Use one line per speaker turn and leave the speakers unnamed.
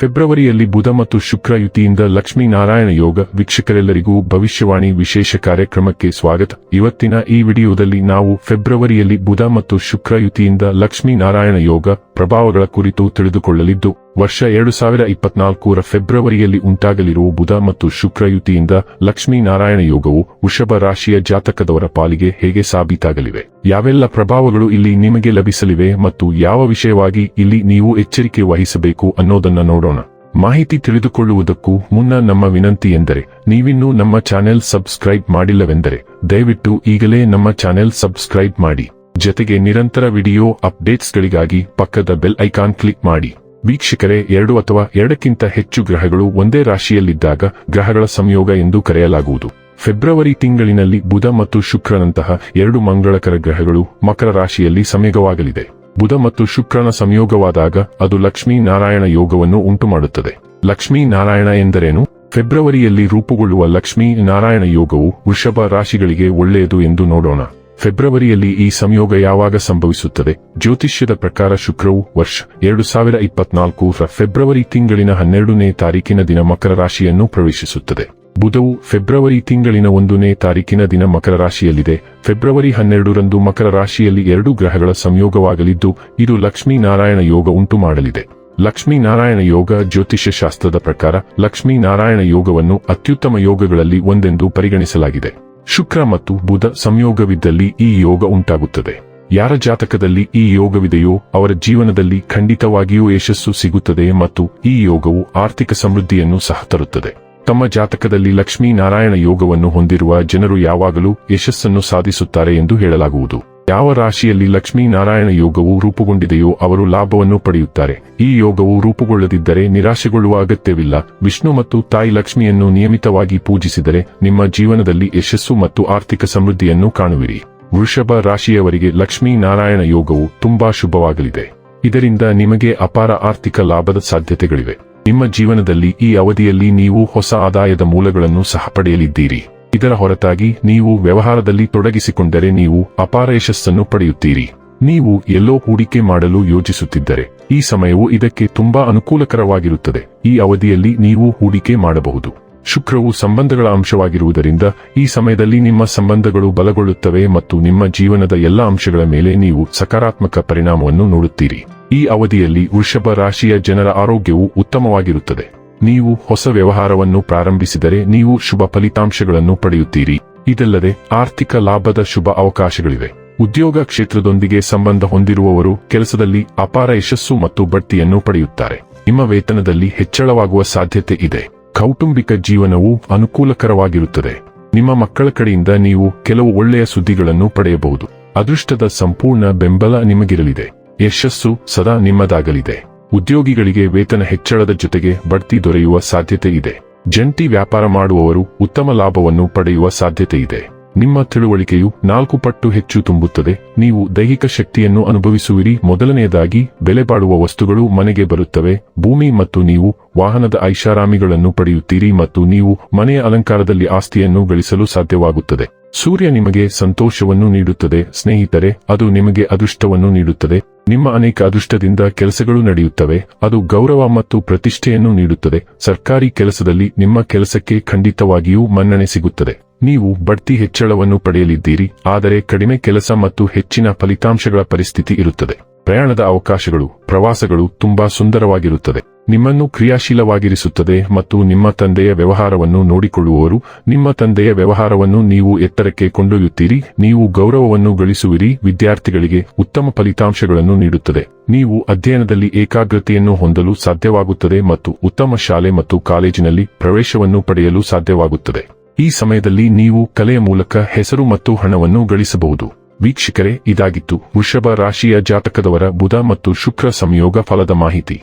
ಫೆಬ್ರವರಿಯಲ್ಲಿ ಬುಧ ಮತ್ತು ಶುಕ್ರ ಯುತಿಯಿಂದ ಲಕ್ಷ್ಮೀನಾರಾಯಣ ಯೋಗ ವೀಕ್ಷಕರೆಲ್ಲರಿಗೂ ಭವಿಷ್ಯವಾಣಿ ವಿಶೇಷ ಕಾರ್ಯಕ್ರಮಕ್ಕೆ ಸ್ವಾಗತ. ಇವತ್ತಿನ ಈ ವಿಡಿಯೋದಲ್ಲಿ ನಾವು ಫೆಬ್ರವರಿಯಲ್ಲಿ ಬುಧ ಮತ್ತು ಶುಕ್ರ ಯುತಿಯಿಂದ ಲಕ್ಷ್ಮೀನಾರಾಯಣ ಯೋಗ ಪ್ರಭಾವಗಳ ಕುರಿತು ತಿಳಿದುಕೊಳ್ಳಲಿದ್ದು, ವರ್ಷ ಎರಡು ಸಾವಿರ ಇಪ್ಪತ್ನಾಲ್ಕರ ಫೆಬ್ರವರಿಯಲ್ಲಿ ಉಂಟಾಗಲಿರುವ ಬುಧ ಮತ್ತು ಶುಕ್ರಯುತಿಯಿಂದ ಲಕ್ಷ್ಮೀನಾರಾಯಣ ಯೋಗವು ವೃಷಭ ರಾಶಿಯ ಜಾತಕದವರ ಪಾಲಿಗೆ ಹೇಗೆ ಸಾಬೀತಾಗಲಿವೆ? ಯಾವೆಲ್ಲ ಪ್ರಭಾವಗಳು ಇಲ್ಲಿ ನಿಮಗೆ ಲಭಿಸಲಿವೆ ಮತ್ತು ಯಾವ ವಿಷಯವಾಗಿ ಇಲ್ಲಿ ನೀವು ಎಚ್ಚರಿಕೆ ವಹಿಸಬೇಕು ಅನ್ನೋದನ್ನ ನೋಡೋಣ. ಮಾಹಿತಿ ತಿಳಿದುಕೊಳ್ಳುವುದಕ್ಕೂ ಮುನ್ನ ನಮ್ಮ ವಿನಂತಿ ಎಂದರೆ, ನೀವಿನ್ನೂ ನಮ್ಮ ಚಾನೆಲ್ ಸಬ್ಸ್ಕ್ರೈಬ್ ಮಾಡಿಲ್ಲವೆಂದರೆ, ದಯವಿಟ್ಟು ಈಗಲೇ ನಮ್ಮ ಚಾನೆಲ್ ಸಬ್ಸ್ಕ್ರೈಬ್ ಮಾಡಿ. ಜೊತೆಗೆ ನಿರಂತರ ವಿಡಿಯೋ ಅಪ್ಡೇಟ್ಸ್ಗಳಿಗಾಗಿ ಪಕ್ಕದ ಬೆಲ್ ಐಕಾನ್ ಕ್ಲಿಕ್ ಮಾಡಿ. ವೀಕ್ಷಕರೇ, ಎರಡು ಅಥವಾ ಎರಡಕ್ಕಿಂತ ಹೆಚ್ಚು ಗ್ರಹಗಳು ಒಂದೇ ರಾಶಿಯಲ್ಲಿದ್ದಾಗ ಗ್ರಹಗಳ ಸಂಯೋಗ ಎಂದು ಕರೆಯಲಾಗುವುದು. ಫೆಬ್ರವರಿ ತಿಂಗಳಿನಲ್ಲಿ ಬುಧ ಮತ್ತು ಶುಕ್ರನಂತಹ ಎರಡು ಮಂಗಳಕರ ಗ್ರಹಗಳು ಮಕರ ರಾಶಿಯಲ್ಲಿ ಸಂಯೋಗವಾಗಲಿದೆ. ಬುಧ ಮತ್ತು ಶುಕ್ರನ ಸಂಯೋಗವಾದಾಗ ಅದು ಲಕ್ಷ್ಮೀ ನಾರಾಯಣ ಯೋಗವನ್ನು ಉಂಟುಮಾಡುತ್ತದೆ. ಲಕ್ಷ್ಮೀ ನಾರಾಯಣ ಎಂದರೇನು? ಫೆಬ್ರವರಿಯಲ್ಲಿ ರೂಪುಗೊಳ್ಳುವ ಲಕ್ಷ್ಮೀ ನಾರಾಯಣ ಯೋಗವು ವೃಷಭ ರಾಶಿಗಳಿಗೆ ಒಳ್ಳೆಯದು ಎಂದು ನೋಡೋಣ. ಫೆಬ್ರವರಿಯಲ್ಲಿ ಈ ಸಂಯೋಗ ಯಾವಾಗ ಸಂಭವಿಸುತ್ತದೆ? ಜ್ಯೋತಿಷ್ಯದ ಪ್ರಕಾರ ಶುಕ್ರವು ವರ್ಷ ಎರಡು ಸಾವಿರ ಇಪ್ಪತ್ನಾಲ್ಕು ಫೆಬ್ರವರಿ ತಿಂಗಳಿನ ಹನ್ನೆರಡನೇ ತಾರೀಕಿನ ದಿನ ಮಕರ ರಾಶಿಯನ್ನು ಪ್ರವೇಶಿಸುತ್ತದೆ. ಬುಧವು ಫೆಬ್ರವರಿ ತಿಂಗಳಿನ ಒಂದನೇ ತಾರೀಕಿನ ದಿನ ಮಕರ ರಾಶಿಯಲ್ಲಿದೆ. ಫೆಬ್ರವರಿ ಹನ್ನೆರಡರಂದು ಮಕರ ರಾಶಿಯಲ್ಲಿ ಎರಡು ಗ್ರಹಗಳ ಸಂಯೋಗವಾಗಲಿದ್ದು, ಇದು ಲಕ್ಷ್ಮೀನಾರಾಯಣ ಯೋಗ ಉಂಟು ಮಾಡಲಿದೆ ಲಕ್ಷ್ಮೀನಾರಾಯಣ ಯೋಗ ಜ್ಯೋತಿಷ್ಯ ಶಾಸ್ತ್ರದ ಪ್ರಕಾರ ಲಕ್ಷ್ಮೀ ನಾರಾಯಣ ಯೋಗವನ್ನು ಅತ್ಯುತ್ತಮ ಯೋಗಗಳಲ್ಲಿ ಒಂದೆಂದು ಪರಿಗಣಿಸಲಾಗಿದೆ. ಶುಕ್ರ ಮತ್ತು ಬುಧ ಸಂಯೋಗವಿದ್ದಲ್ಲಿ ಈ ಯೋಗ ಉಂಟಾಗುತ್ತದೆ. ಯಾರ ಜಾತಕದಲ್ಲಿ ಈ ಯೋಗವಿದೆಯೋ ಅವರ ಜೀವನದಲ್ಲಿ ಖಂಡಿತವಾಗಿಯೂ ಯಶಸ್ಸು ಸಿಗುತ್ತದೆ ಮತ್ತು ಈ ಯೋಗವು ಆರ್ಥಿಕ ಸಮೃದ್ಧಿಯನ್ನು ಸಹ ತರುತ್ತದೆ. ತಮ್ಮ ಜಾತಕದಲ್ಲಿ ಲಕ್ಷ್ಮೀನಾರಾಯಣ ಯೋಗವನ್ನು ಹೊಂದಿರುವ ಜನರು ಯಾವಾಗಲೂ ಯಶಸ್ಸನ್ನು ಸಾಧಿಸುತ್ತಾರೆ ಎಂದು ಹೇಳಲಾಗುವುದು. ಯಾವ ರಾಶಿಯಲ್ಲಿ ಲಕ್ಷ್ಮೀ ನಾರಾಯಣ ಯೋಗವು ರೂಪುಗೊಂಡಿದೆಯೋ ಅವರು ಲಾಭವನ್ನು ಪಡೆಯುತ್ತಾರೆ. ಈ ಯೋಗವು ರೂಪುಗೊಳ್ಳದಿದ್ದರೆ ನಿರಾಶೆಗೊಳ್ಳುವ ಅಗತ್ಯವಿಲ್ಲ. ವಿಷ್ಣು ಮತ್ತು ತಾಯಿ ಲಕ್ಷ್ಮಿಯನ್ನು ನಿಯಮಿತವಾಗಿ ಪೂಜಿಸಿದರೆ ನಿಮ್ಮ ಜೀವನದಲ್ಲಿ ಯಶಸ್ಸು ಮತ್ತು ಆರ್ಥಿಕ ಸಮೃದ್ಧಿಯನ್ನು ಕಾಣುವಿರಿ. ವೃಷಭ ರಾಶಿಯವರಿಗೆ ಲಕ್ಷ್ಮೀ ನಾರಾಯಣ ಯೋಗವು ತುಂಬಾ ಶುಭವಾಗಲಿದೆ. ಇದರಿಂದ ನಿಮಗೆ ಅಪಾರ ಆರ್ಥಿಕ ಲಾಭದ ಸಾಧ್ಯತೆಗಳಿವೆ. ನಿಮ್ಮ ಜೀವನದಲ್ಲಿ ಈ ಅವಧಿಯಲ್ಲಿ ನೀವು ಹೊಸ ಆದಾಯದ ಮೂಲಗಳನ್ನು ಸಹ ಪಡೆಯಲಿದ್ದೀರಿ. ಇದರ ಹೊರತಾಗಿ ನೀವು ವ್ಯವಹಾರದಲ್ಲಿ ತೊಡಗಿಸಿಕೊಂಡರೆ ನೀವು ಅಪಾರ ಯಶಸ್ಸನ್ನು ಪಡೆಯುತ್ತೀರಿ. ನೀವು ಎಲ್ಲೋ ಹೂಡಿಕೆ ಮಾಡಲು ಯೋಜಿಸುತ್ತಿದ್ದರೆ ಈ ಸಮಯವು ಇದಕ್ಕೆ ತುಂಬಾ ಅನುಕೂಲಕರವಾಗಿರುತ್ತದೆ. ಈ ಅವಧಿಯಲ್ಲಿ ನೀವು ಹೂಡಿಕೆ ಮಾಡಬಹುದು. ಶುಕ್ರವು ಸಂಬಂಧಗಳ ಅಂಶವಾಗಿರುವುದರಿಂದ, ಈ ಸಮಯದಲ್ಲಿ ನಿಮ್ಮ ಸಂಬಂಧಗಳು ಬಲಗೊಳ್ಳುತ್ತವೆ ಮತ್ತು ನಿಮ್ಮ ಜೀವನದ ಎಲ್ಲ ಅಂಶಗಳ ಮೇಲೆ ನೀವು ಸಕಾರಾತ್ಮಕ ಪರಿಣಾಮವನ್ನು ನೋಡುತ್ತೀರಿ. ಈ ಅವಧಿಯಲ್ಲಿ ವೃಷಭ ರಾಶಿಯ ಜನರ ಆರೋಗ್ಯವು ಉತ್ತಮವಾಗಿರುತ್ತದೆ. ನೀವು ಹೊಸ ವ್ಯವಹಾರವನ್ನು ಪ್ರಾರಂಭಿಸಿದರೆ ನೀವು ಶುಭ ಫಲಿತಾಂಶಗಳನ್ನು ಪಡೆಯುತ್ತೀರಿ. ಇದಲ್ಲದೆ, ಆರ್ಥಿಕ ಲಾಭದ ಶುಭ ಅವಕಾಶಗಳಿವೆ. ಉದ್ಯೋಗ ಕ್ಷೇತ್ರದೊಂದಿಗೆ ಸಂಬಂಧ ಹೊಂದಿರುವವರು ಕೆಲಸದಲ್ಲಿ ಅಪಾರ ಯಶಸ್ಸು ಮತ್ತು ಬಡ್ತಿಯನ್ನು ಪಡೆಯುತ್ತಾರೆ. ನಿಮ್ಮ ವೇತನದಲ್ಲಿ ಹೆಚ್ಚಳವಾಗುವ ಸಾಧ್ಯತೆ ಇದೆ. ಕೌಟುಂಬಿಕ ಜೀವನವು ಅನುಕೂಲಕರವಾಗಿರುತ್ತದೆ. ನಿಮ್ಮ ಮಕ್ಕಳ ಕಡೆಯಿಂದ ನೀವು ಕೆಲವು ಒಳ್ಳೆಯ ಸುದ್ದಿಗಳನ್ನು ಪಡೆಯಬಹುದು. ಅದೃಷ್ಟದ ಸಂಪೂರ್ಣ ಬೆಂಬಲ ನಿಮಗಿರಲಿದೆ. ಯಶಸ್ಸು ಸದಾ ನಿಮ್ಮದಾಗಲಿದೆ. ಉದ್ಯೋಗಿಗಳಿಗೆ ವೇತನ ಹೆಚ್ಚಳದ ಜೊತೆಗೆ ಬಡ್ತಿ ದೊರೆಯುವ ಸಾಧ್ಯತೆ ಇದೆ. ಜಂಟಿ ವ್ಯಾಪಾರ ಮಾಡುವವರು ಉತ್ತಮ ಲಾಭವನ್ನು ಪಡೆಯುವ ಸಾಧ್ಯತೆ ಇದೆ. ನಿಮ್ಮ ತಿಳುವಳಿಕೆಯು ನಾಲ್ಕು ಪಟ್ಟು ಹೆಚ್ಚು ತುಂಬುತ್ತದೆ. ನೀವು ದೈಹಿಕ ಶಕ್ತಿಯನ್ನು ಅನುಭವಿಸುವಿರಿ. ಮೊದಲನೆಯದಾಗಿ ಬೆಲೆ ಬಾಳುವ ವಸ್ತುಗಳು ಮನೆಗೆ ಬರುತ್ತವೆ. ಭೂಮಿ ಮತ್ತು ನೀವು ವಾಹನದ ಐಷಾರಾಮಿಗಳನ್ನು ಪಡೆಯುತ್ತೀರಿ ಮತ್ತು ನೀವು ಮನೆಯ ಅಲಂಕಾರದಲ್ಲಿ ಆಸ್ತಿಯನ್ನು ಗಳಿಸಲು ಸಾಧ್ಯವಾಗುತ್ತದೆ. ಸೂರ್ಯ ನಿಮಗೆ ಸಂತೋಷವನ್ನು ನೀಡುತ್ತದೆ. ಸ್ನೇಹಿತರೆ, ಅದು ನಿಮಗೆ ಅದೃಷ್ಟವನ್ನು ನೀಡುತ್ತದೆ. ನಿಮ್ಮ ಅನೇಕ ಅದೃಷ್ಟದಿಂದ ಕೆಲಸಗಳು ನಡೆಯುತ್ತವೆ. ಅದು ಗೌರವ ಮತ್ತು ಪ್ರತಿಷ್ಠೆಯನ್ನು ನೀಡುತ್ತದೆ. ಸರ್ಕಾರಿ ಕೆಲಸದಲ್ಲಿ ನಿಮ್ಮ ಕೆಲಸಕ್ಕೆ ಖಂಡಿತವಾಗಿಯೂ ಮನ್ನಣೆ ಸಿಗುತ್ತದೆ. ನೀವು ಬಡ್ತಿ ಹೆಚ್ಚಳವನ್ನು ಪಡೆಯಲಿದ್ದೀರಿ. ಆದರೆ ಕಡಿಮೆ ಕೆಲಸ ಮತ್ತು ಹೆಚ್ಚಿನ ಫಲಿತಾಂಶಗಳ ಪರಿಸ್ಥಿತಿ ಇರುತ್ತದೆ. ಪ್ರಯಾಣದ ಅವಕಾಶಗಳು, ಪ್ರವಾಸಗಳು ತುಂಬಾ ಸುಂದರವಾಗಿರುತ್ತದೆ. ನಿಮ್ಮನ್ನು ಕ್ರಿಯಾಶೀಲವಾಗಿರಿಸುತ್ತದೆ ಮತ್ತು ನಿಮ್ಮ ತಂದೆಯ ವ್ಯವಹಾರವನ್ನು ನೋಡಿಕೊಳ್ಳುವವರು, ನಿಮ್ಮ ತಂದೆಯ ವ್ಯವಹಾರವನ್ನು ನೀವು ಎತ್ತರಕ್ಕೆ ಕೊಂಡೊಯ್ಯುತ್ತೀರಿ, ನೀವು ಗೌರವವನ್ನು ಗಳಿಸುವಿರಿ, ವಿದ್ಯಾರ್ಥಿಗಳಿಗೆ ಉತ್ತಮ ಫಲಿತಾಂಶಗಳನ್ನು ನೀಡುತ್ತದೆ. ನೀವು ಅಧ್ಯಯನದಲ್ಲಿ ಏಕಾಗ್ರತೆಯನ್ನು ಹೊಂದಲು ಸಾಧ್ಯವಾಗುತ್ತದೆ ಮತ್ತು ಉತ್ತಮ ಶಾಲೆ ಮತ್ತು ಕಾಲೇಜಿನಲ್ಲಿ ಪ್ರವೇಶವನ್ನು ಪಡೆಯಲು ಸಾಧ್ಯವಾಗುತ್ತದೆ. ಈ ಸಮಯದಲ್ಲಿ ನೀವು ಕಲೆಯ ಮೂಲಕ ಹೆಸರು ಮತ್ತು ಹಣವನ್ನು ಗಳಿಸಬಹುದು. ವೀಕ್ಷಕರೇ, ಇದಾಗಿತ್ತು ವೃಷಭ ರಾಶಿಯ ಜಾತಕದವರ ಬುಧ ಮತ್ತು ಶುಕ್ರ ಸಂಯೋಗ ಫಲದ ಮಾಹಿತಿ.